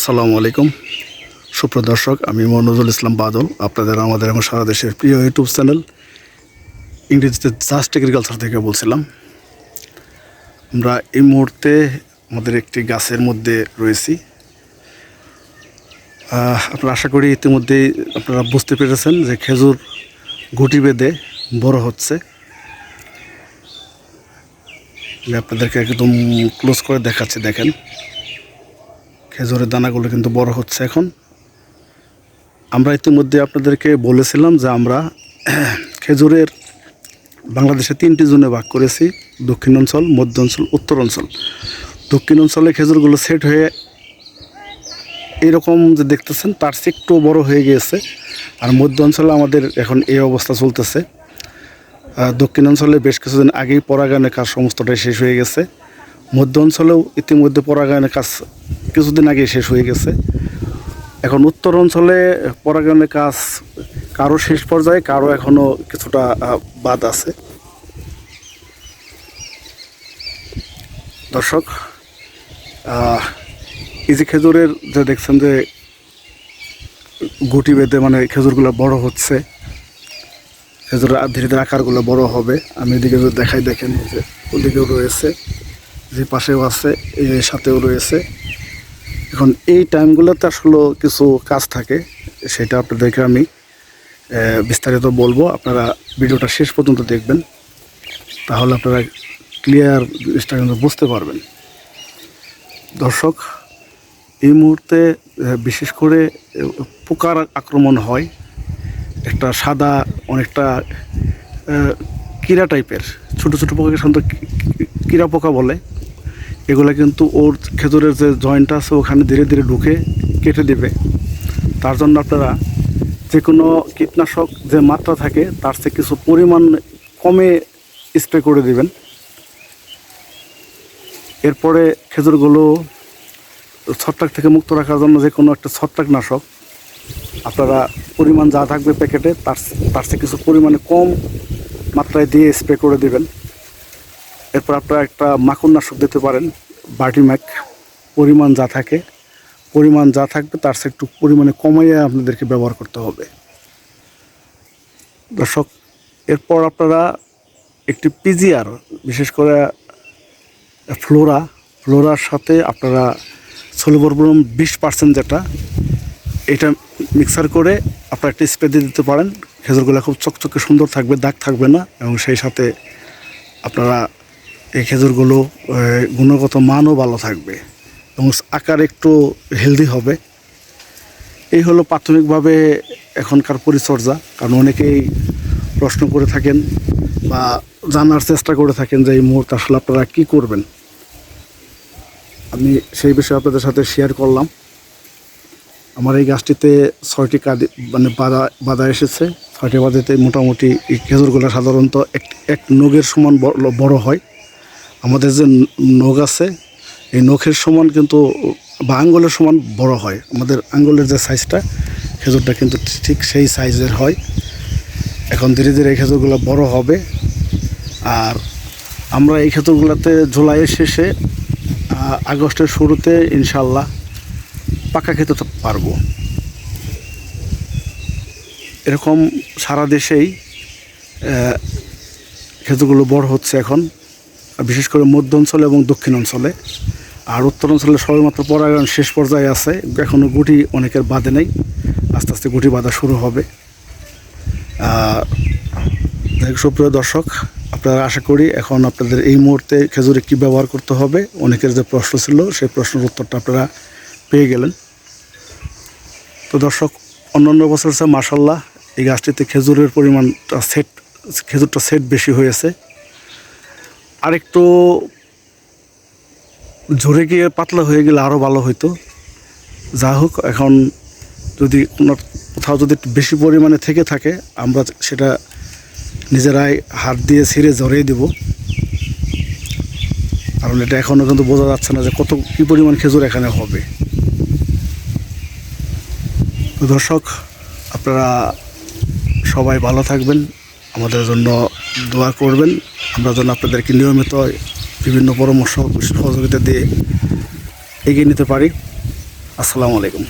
আসসালামু আলাইকুম। সুপ্রদর্শক আমি মনোজুল ইসলাম বাদল, আপনাদের, আমাদের এবং সারা দেশের প্রিয় ইউটিউব চ্যানেল ইংরেজিতে জাস্ট এগ্রিকালচার থেকে বলছিলাম। আমরা এই মুহূর্তে আমাদের একটি গাছের মধ্যে রয়েছি। আপনারা আশা করি ইতিমধ্যেই আপনারা বুঝতে পেরেছেন যে খেজুর গুটি বেঁধে বড় হচ্ছে। আপনাদেরকে একদম ক্লোজ করে দেখাচ্ছি, দেখেন। খেজুরের দানাগুলো কিন্তু বড় হচ্ছে এখন। আমরা ইতিমধ্যে আপনাদেরকে বলেছিলাম যে আমরা খেজুরের বাংলাদেশে তিনটি জোনে ভাগ করেছি, দক্ষিণ অঞ্চল, মধ্য অঞ্চল, উত্তর অঞ্চল। দক্ষিণ অঞ্চলে খেজুরগুলো সেট হয়ে এরকম যে দেখতেছেন, তার একটু বড় হয়ে গিয়েছে। আর মধ্য অঞ্চলে আমাদের এখন এই অবস্থা চলতেছে। দক্ষিণ অঞ্চলে বেশ কিছুদিন আগেই পরাগায়নের কাজ সমস্তটাই শেষ হয়ে গেছে। মধ্য অঞ্চলেও ইতিমধ্যে পরাগায়নের কাজ কিছুদিন আগে শেষ হয়ে গেছে। এখন উত্তর অঞ্চলে পরাগায়নের কাজ কারও শেষ পর্যায়ে, কারও এখনও কিছুটা বাদ আছে। দর্শক এই যে খেজুরের যে দেখছেন যে গুটি বেঁধে মানে খেজুরগুলো বড় হচ্ছে, খেজুরের ধীরে ধীরে আকারগুলো বড় হবে। আমি এদিকে দেখাই, দেখেন যে ওদিকেও রয়েছে। যে পাশেও আছে এর সাথেও রয়েছে। এখন এই টাইমগুলোতে আসলে কিছু কাজ থাকে, সেটা আপনাদেরকে আমি বিস্তারিত বলব। আপনারা ভিডিওটা শেষ পর্যন্ত দেখবেন, তাহলে আপনারা ক্লিয়ার জিনিসটা কিন্তু বুঝতে পারবেন। দর্শক, এই মুহূর্তে বিশেষ করে পোকার আক্রমণ হয়, একটা সাদা, অনেকটা কীরা টাইপের ছোট ছোট পোকাকে সাধারণত কীরা পোকা বলে। এগুলো কিন্তু ওর খেজুরের যে জয়েন্ট আছে, ওখানে ধীরে ধীরে ঢুকে কেটে দেবে। তার জন্য আপনারা যে কোনো কীটনাশক যে মাত্রা থাকে, তার থেকে কিছু পরিমাণ কমে স্প্রে করে দিবেন। এরপরে খেজুরগুলো ছত্রাক থেকে মুক্ত রাখার জন্য যে কোনো একটা ছত্রাকনাশক, আপনারা পরিমাণ যা থাকবে প্যাকেটে, তার তার থেকে কিছু পরিমাণে কম মাত্রায় দিয়ে স্প্রে করে দিবেন। এরপর আপনারা একটা মাকড়নাশক দিতে পারেন বাটি ম্যাক পরিমাণ যা থাকে, পরিমাণ যা থাকবে তার চেয়ে একটু পরিমাণে কমাইয়ে আপনাদেরকে ব্যবহার করতে হবে। দর্শক, এরপর আপনারা একটি পিজিআর, বিশেষ করে ফ্লোরা, ফ্লোরার সাথে আপনারা সোলিবরবরম বিশ পার্সেন্ট যেটা, এটা মিক্সার করে আপনারা একটা স্প্রে দিয়ে দিতে পারেন। খেজুরগুলো খুব চকচকে সুন্দর থাকবে, দাগ থাকবে না এবং সেই সাথে আপনারা এই খেজুরগুলো গুণগত মানও ভালো থাকবে এবং আকার একটু হেলদি হবে। এই হলো প্রাথমিকভাবে এখনকার পরিচর্যা। কারণ অনেকেই প্রশ্ন করে থাকেন বা জানার চেষ্টা করে থাকেন যে এই মুহূর্তে আসলে আপনারা কী করবেন। আমি সেই বিষয়ে আপনাদের সাথে শেয়ার করলাম। আমার এই গাছটিতে ছয়টি কাদি মানে বাধা বাধা এসেছে। ছয়টি বাধাতে মোটামুটি এই খেজুরগুলো সাধারণত এক এক নখের সমান বড় হয়। আমাদের যে নখ আছে, এই নখের সমান কিন্তু বা আঙ্গুলের সমান বড় হয়। আমাদের আঙ্গুলের যে সাইজটা, খেজুরটা কিন্তু ঠিক সেই সাইজের হয়। এখন ধীরে ধীরে এই খেজুরগুলো বড় হবে। আর আমরা এই খেজুরগুলোতে জুলাইয়ের শেষে আগস্টের শুরুতে ইনশাল্লাহ পাকা খেতে পারব। এরকম সারা দেশেই খেজুরগুলো বড় হচ্ছে এখন। বিশেষ করে মধ্য অঞ্চলে এবং দক্ষিণ অঞ্চলে আর উত্তর অঞ্চলে সবেমাত্র পরাগায়ন শেষ পর্যায়ে আছে। এখনও গুটি অনেকের বাঁধে নেই। আস্তে আস্তে গুটি বাঁধা শুরু হবে। সুপ্রিয় দর্শক, আপনারা আশা করি এখন আপনাদের এই মুহূর্তে খেজুরে কী ব্যবহার করতে হবে, অনেকের যে প্রশ্ন ছিল, সেই প্রশ্নের উত্তরটা আপনারা পেয়ে গেলেন। তো দর্শক, অন্যান্য বছর মাসাল্লাহ এই গাছটিতে খেজুরের পরিমাণটা সেট খেজুরটা সেট বেশি হয়েছে। আরেকটু ঝরে গিয়ে পাতলা হয়ে গেলে আরও ভালো হতো যা হোক, এখন যদি কোনো কোথাও যদি বেশি পরিমাণে থেকে থাকে, আমরা সেটা নিজেরাই হাত দিয়ে ছিঁড়ে জড়িয়ে দেব। কারণ এটা এখনও কিন্তু বোঝা যাচ্ছে না যে কত কী পরিমাণ খেজুর এখানে হবে। তো দর্শক, আপনারা সবাই ভালো থাকবেন। আমাদের জন্য দোয়া করবেন। আমরা যেন আপনাদেরকে নিয়মিত বিভিন্ন পরামর্শ সহযোগিতা দিয়ে এগিয়ে নিতে পারি। আসসালামু আলাইকুম।